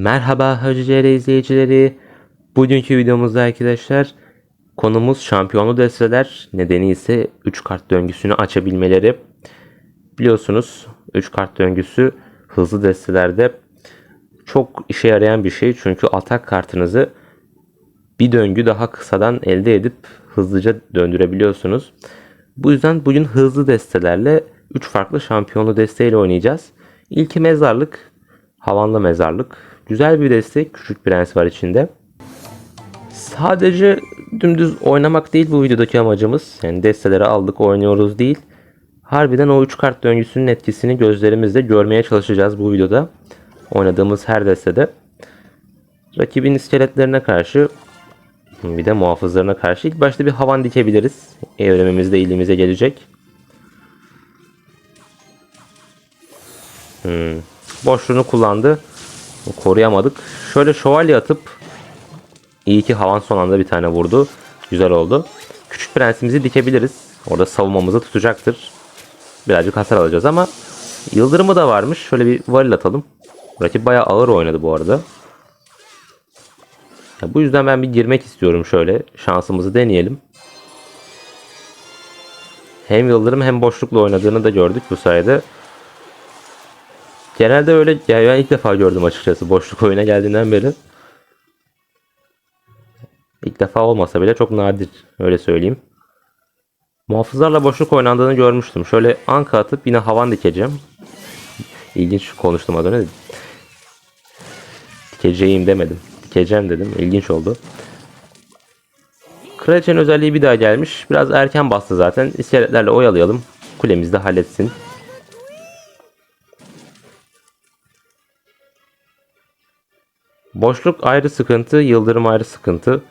Merhaba Hacıcere izleyicileri. Bugünkü videomuzda arkadaşlar konumuz şampiyonlu desteler nedeni ise 3 kart döngüsünü açabilmeleri. Biliyorsunuz 3 kart döngüsü hızlı destelerde çok işe yarayan bir şey. Çünkü atak kartınızı bir döngü daha kısadan elde edip hızlıca döndürebiliyorsunuz. Bu yüzden bugün hızlı destelerle 3 farklı şampiyonlu desteğiyle oynayacağız. İlki mezarlık, havanlı mezarlık. Güzel bir destek, küçük prens var içinde. Sadece dümdüz oynamak değil bu videodaki amacımız. Yani desteleri aldık oynuyoruz değil. Harbiden o 3 kart döngüsünün etkisini gözlerimizle görmeye çalışacağız bu videoda. Oynadığımız her destede. Rakibin iskeletlerine karşı bir de muhafızlarına karşı ilk başta bir havan dikebiliriz. Evremimiz de ilimize gelecek. Hmm. Boşluğunu kullandı. Koruyamadık. Şöyle şövalye atıp iyi ki havan son anda bir tane vurdu. Güzel oldu. Küçük prensimizi dikebiliriz. Orada savunmamızı tutacaktır. Birazcık hasar alacağız ama yıldırımı da varmış. Şöyle bir varil atalım. Rakip bayağı ağır oynadı bu arada. Ya bu yüzden ben bir girmek istiyorum şöyle. Şansımızı deneyelim. Hem yıldırım hem boşlukla oynadığını da gördük bu sayede. Genelde öyle yani ben ilk defa gördüm açıkçası boşluk oyuna geldiğinden beri. İlk defa olmasa bile çok nadir öyle söyleyeyim. Muhafızlarla boşluk oynandığını görmüştüm. Şöyle anka atıp yine havan dikeceğim. İlginç konuştum az önce. Dikeceğim demedim. Dikeceğim dedim. İlginç oldu. Kraliçenin özelliği bir daha gelmiş. Biraz erken bastı zaten. İskeletlerle oyalayalım. Kulemizi de halletsin. Boşluk ayrı sıkıntı, yıldırım ayrı sıkıntı.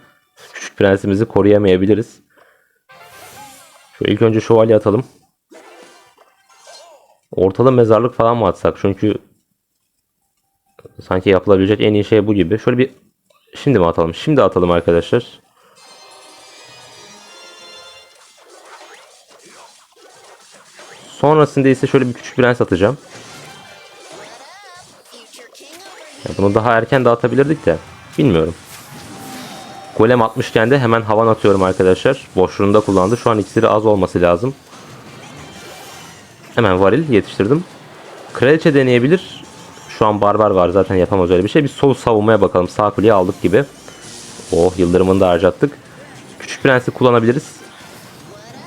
Küçük prensimizi koruyamayabiliriz. Şöyle ilk önce şövalye atalım. Ortada mezarlık falan mı atsak? Çünkü sanki yapılabilecek en iyi şey bu gibi. Şöyle bir şimdi mi atalım? Şimdi atalım arkadaşlar. Sonrasında ise şöyle bir küçük prens atacağım. Bunu daha erken dağıtabilirdik de. Bilmiyorum. Golem atmışken de hemen havan atıyorum arkadaşlar. Boşluğunda kullandı. Şu an iksiri az olması lazım. Hemen varil yetiştirdim. Kraliçe deneyebilir. Şu an barbar var zaten yapamaz öyle bir şey. Bir sol savunmaya bakalım. Sağ kuleyi aldık gibi. Oh yıldırımını da harcattık. Küçük prensi kullanabiliriz.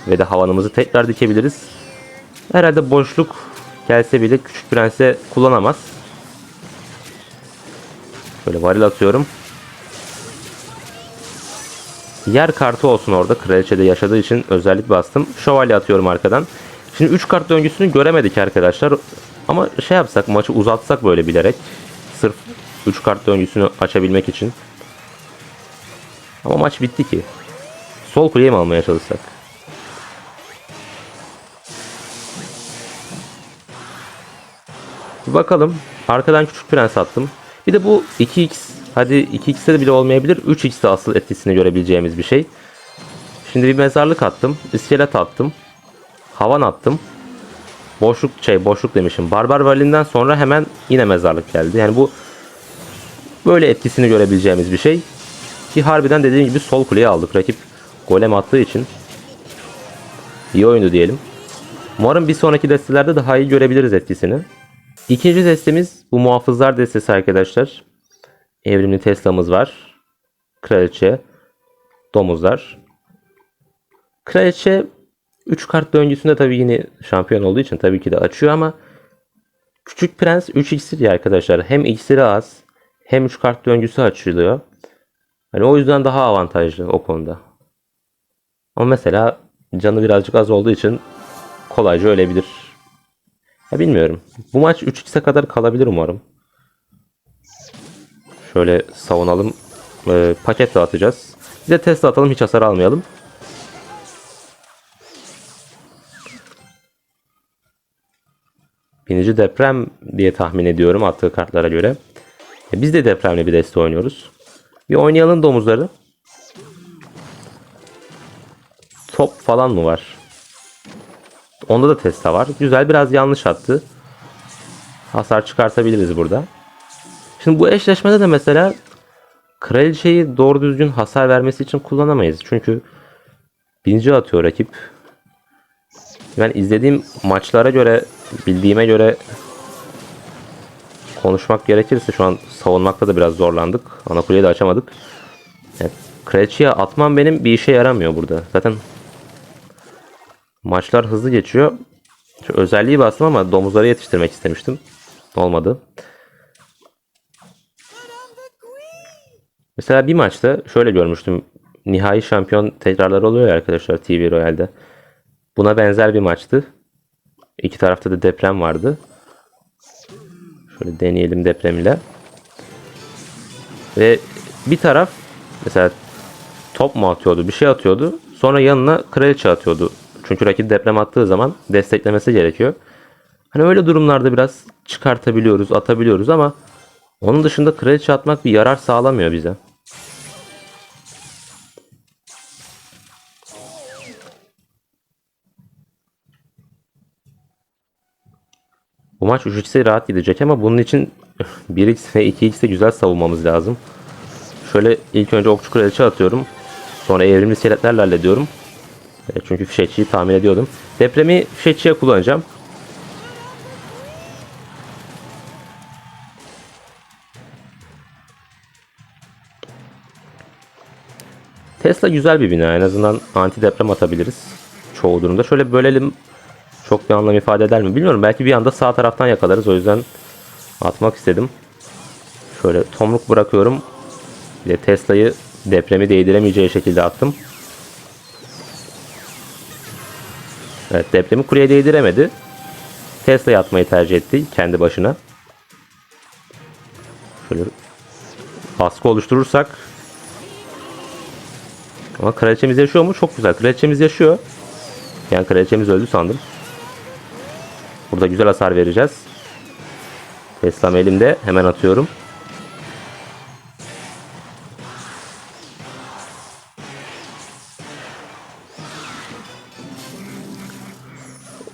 Ve de havanımızı tekrar dikebiliriz. Herhalde boşluk gelse bile küçük prense kullanamaz. Böyle varil atıyorum. Yer kartı olsun orada. Kraliçede yaşadığı için özellik bastım. Şövalye atıyorum arkadan. Şimdi 3 kart döngüsünü göremedik arkadaşlar. Ama şey yapsak maçı uzatsak böyle bilerek. Sırf 3 kart döngüsünü açabilmek için. Ama maç bitti ki. Sol kuleyi mi almaya çalışsak? Bakalım. Arkadan küçük prens attım. Bir de bu 2x hadi 2x'te de bile olmayabilir. 3x'te asıl etkisini görebileceğimiz bir şey. Şimdi bir mezarlık attım. iskelet attım. Havan attım. Boşluk şey boşluk demişim. Barbar Vali'nden sonra hemen yine mezarlık geldi. Yani bu böyle etkisini görebileceğimiz bir şey. Ki harbiden dediğim gibi sol kuleyi aldık. Rakip golem attığı için iyi oyundu diyelim. Umarım bir sonraki destelerde daha iyi görebiliriz etkisini. İkinci destemiz bu muhafızlar destesi arkadaşlar. Evrimli Tesla'mız var. Kraliçe, domuzlar. Kraliçe 3 kart döngüsünde tabii yine şampiyon olduğu için tabii ki de açıyor ama Küçük Prens 3 iksir ya arkadaşlar. Hem iksiri az hem 3 kart döngüsü açılıyor. Hani o yüzden daha avantajlı o konuda. Ama mesela canı birazcık az olduğu için kolayca ölebilir. Ya bilmiyorum. Bu maç 3-2'se kadar kalabilir umarım. Şöyle savunalım. Ee, paket dağıtacağız. Bir de Tesla atalım hiç hasar almayalım. Birinci deprem diye tahmin ediyorum attığı kartlara göre. E, biz de depremli bir deste oynuyoruz. Bir oynayalım domuzları. Top falan mı var? Onda da Tesla var. Güzel biraz yanlış attı. Hasar çıkartabiliriz burada. Şimdi bu eşleşmede de mesela kraliçeyi doğru düzgün hasar vermesi için kullanamayız. Çünkü binci atıyor rakip. Ben izlediğim maçlara göre, bildiğime göre konuşmak gerekirse şu an savunmakta da biraz zorlandık. Ana kuleyi de açamadık. Yani kraliçeye atmam benim bir işe yaramıyor burada. Zaten maçlar hızlı geçiyor. Şu özelliği bastım ama domuzları yetiştirmek istemiştim. Olmadı. Mesela bir maçta şöyle görmüştüm. Nihai şampiyon tekrarları oluyor ya arkadaşlar TV Royale'de. Buna benzer bir maçtı. İki tarafta da deprem vardı. Şöyle deneyelim deprem ile. Ve bir taraf mesela top mu atıyordu, bir şey atıyordu. Sonra yanına kraliçe atıyordu. Çünkü rakip deprem attığı zaman desteklemesi gerekiyor. Hani öyle durumlarda biraz çıkartabiliyoruz, atabiliyoruz ama onun dışında kraliçe atmak bir yarar sağlamıyor bize. Bu maç 3x'e rahat gidecek ama bunun için 1x ve 2x'e güzel savunmamız lazım. Şöyle ilk önce okçu kraliçe atıyorum. Sonra evrimli iskeletlerle hallediyorum. E, Çünkü fişekçiyi tahmin ediyordum. Depremi fişekçiye kullanacağım. Tesla güzel bir bina. En azından anti deprem atabiliriz. Çoğu durumda. Şöyle bölelim. Çok bir anlam ifade eder mi bilmiyorum. Belki bir anda sağ taraftan yakalarız. O yüzden atmak istedim. Şöyle tomruk bırakıyorum. Bir de Tesla'yı depremi değdiremeyeceği şekilde attım. Evet depremi kuleye değdiremedi. Tesla'yı atmayı tercih etti kendi başına. Şöyle baskı oluşturursak ama kraliçemiz yaşıyor mu? Çok güzel. Kraliçemiz yaşıyor. Yani kraliçemiz öldü sandım. Burada güzel hasar vereceğiz. Tesla'm elimde. Hemen atıyorum.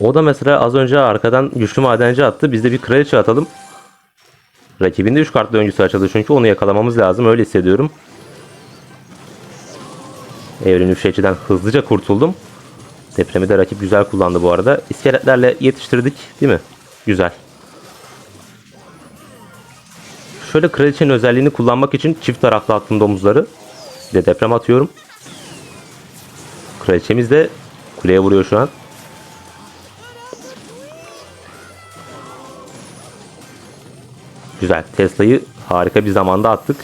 O da mesela az önce arkadan güçlü madenci attı. Biz de bir kraliçe atalım. Rakibin de 3 kart döngüsü açıldı çünkü onu yakalamamız lazım. Öyle hissediyorum. Evrimli fişekçiden hızlıca kurtuldum. Depremi de rakip güzel kullandı bu arada. İskeletlerle yetiştirdik değil mi? Güzel. Şöyle kraliçenin özelliğini kullanmak için çift taraflı attım domuzları. Bir de deprem atıyorum. Kraliçemiz de kuleye vuruyor şu an. Güzel. Tesla'yı harika bir zamanda attık.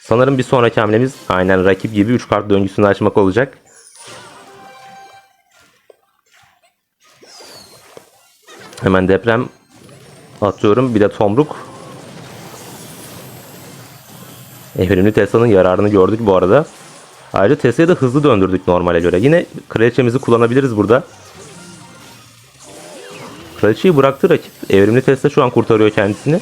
Sanırım bir sonraki hamlemiz aynen rakip gibi 3 kart döngüsünü açmak olacak. Hemen deprem atıyorum. Bir de tomruk. Evrimli Tesla'nın yararını gördük bu arada. Ayrıca Tesla'yı da hızlı döndürdük normale göre. Yine kraliçemizi kullanabiliriz burada. Kraliçeyi bıraktı rakip. Evrimli Tesla şu an kurtarıyor kendisini.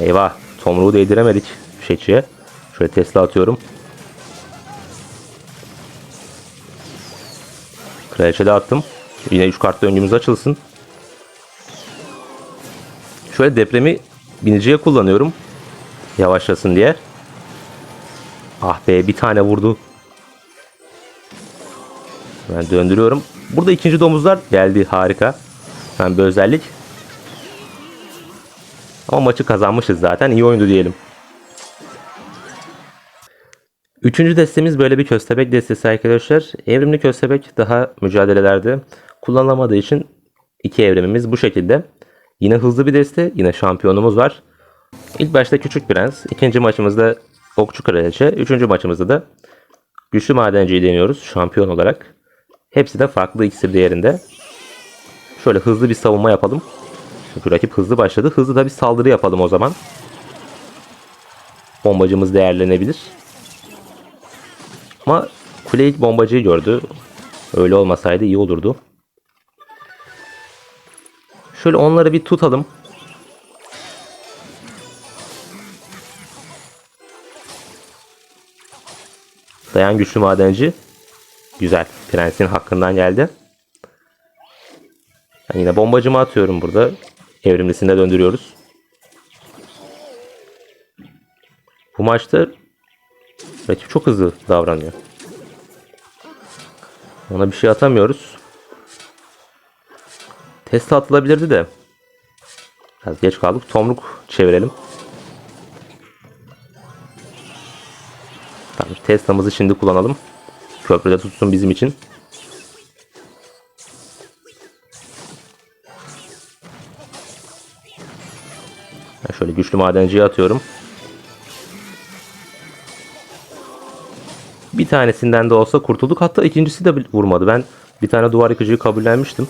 Eyvah. Tomruğu değdiremedik fişekçiye. Şöyle Tesla atıyorum. Kraliçe de attım. Yine 3 kart döngümüz açılsın. Şöyle depremi biniciye kullanıyorum. Yavaşlasın diye. Ah be bir tane vurdu. Ben döndürüyorum. Burada ikinci domuzlar geldi. Harika. Ben bir özellik. Ama maçı kazanmışız zaten. İyi oyundu diyelim. Üçüncü destemiz böyle bir köstebek destesi arkadaşlar. Evrimli köstebek daha mücadelelerde kullanılamadığı için iki evrimimiz bu şekilde. Yine hızlı bir deste. Yine şampiyonumuz var. İlk başta Küçük Prens. ikinci maçımızda Okçu Kraliçe. Üçüncü maçımızda da Güçlü Madenciyi deniyoruz şampiyon olarak. Hepsi de farklı iksir değerinde. Şöyle hızlı bir savunma yapalım. Çünkü rakip hızlı başladı. Hızlı da bir saldırı yapalım o zaman. Bombacımız değerlenebilir. Ama kule ilk bombacıyı gördü. Öyle olmasaydı iyi olurdu. Şöyle onları bir tutalım. Dayan güçlü madenci. Güzel. Prensin hakkından geldi. Ben yine bombacımı atıyorum burada. Evrimlisinde döndürüyoruz. Bu maçta rakip çok hızlı davranıyor. Ona bir şey atamıyoruz. Test atılabilirdi de. Biraz geç kaldık. Tomruk çevirelim. Tamam, Tesla'mızı şimdi kullanalım. Köprüde tutsun bizim için. Şöyle güçlü madenciye atıyorum. Bir tanesinden de olsa kurtulduk. Hatta ikincisi de vurmadı. Ben bir tane duvar yıkıcıyı kabullenmiştim.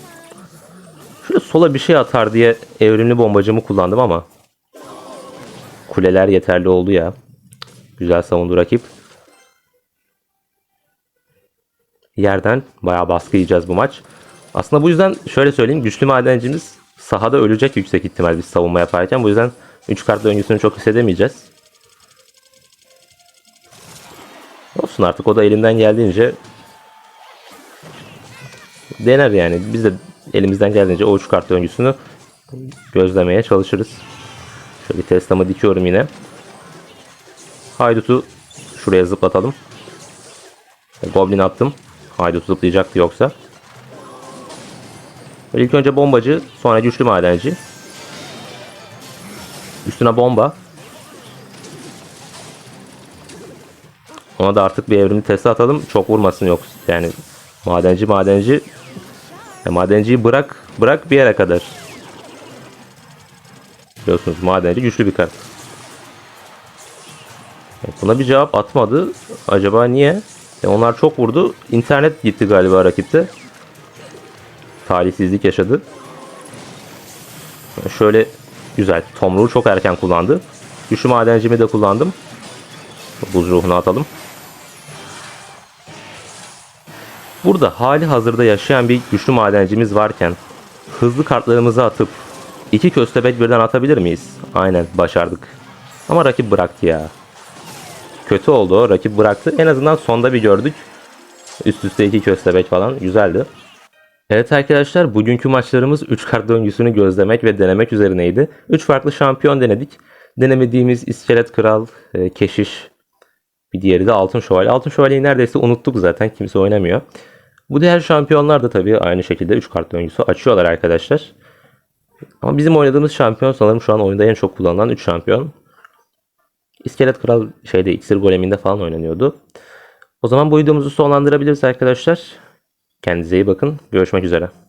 Şöyle sola bir şey atar diye evrimli bombacımı kullandım ama kuleler yeterli oldu ya. Güzel savundu rakip. Yerden bayağı baskı yiyeceğiz bu maç. Aslında bu yüzden şöyle söyleyeyim. Güçlü madencimiz sahada ölecek yüksek ihtimal biz savunma yaparken. Bu yüzden 3 kart döngüsünü çok hissedemeyeceğiz. Olsun artık o da elinden geldiğince dener yani. Biz de elimizden geldiğince o 3 kart döngüsünü gözlemeye çalışırız. Şöyle bir Tesla'mı dikiyorum yine. Haydut'u şuraya zıplatalım. Goblin attım. Haydut zıplayacaktı yoksa. Böyle ilk önce bombacı, sonra güçlü madenci. Üstüne bomba. Ona da artık bir evrimli testi atalım. Çok vurmasın yok. Yani madenci madenci ya madenciyi bırak bırak bir yere kadar. Biliyorsunuz madenci güçlü bir kart. Buna bir cevap atmadı. Acaba niye? E, onlar çok vurdu. İnternet gitti galiba rakipte. Talihsizlik yaşadı. Şöyle güzel. Tomruğu çok erken kullandı. Güçlü madencimi de kullandım. Buz ruhunu atalım. Burada hali hazırda yaşayan bir güçlü madencimiz varken hızlı kartlarımızı atıp iki köstebek birden atabilir miyiz? Aynen başardık. Ama rakip bıraktı ya. Kötü oldu. Rakip bıraktı. En azından sonda bir gördük. Üst üste iki köstebek falan. Güzeldi. Evet arkadaşlar bugünkü maçlarımız 3 kart döngüsünü gözlemek ve denemek üzerineydi. 3 farklı şampiyon denedik. Denemediğimiz İskelet Kral, e, Keşiş, bir diğeri de Altın Şövalye. Altın Şövalyeyi neredeyse unuttuk zaten kimse oynamıyor. Bu diğer şampiyonlar da tabii aynı şekilde 3 kart döngüsü açıyorlar arkadaşlar. Ama bizim oynadığımız şampiyon sanırım şu an oyunda en çok kullanılan 3 şampiyon. İskelet Kral şeyde iksir goleminde falan oynanıyordu. O zaman bu videomuzu sonlandırabiliriz arkadaşlar. Kendinize iyi bakın. Görüşmek üzere.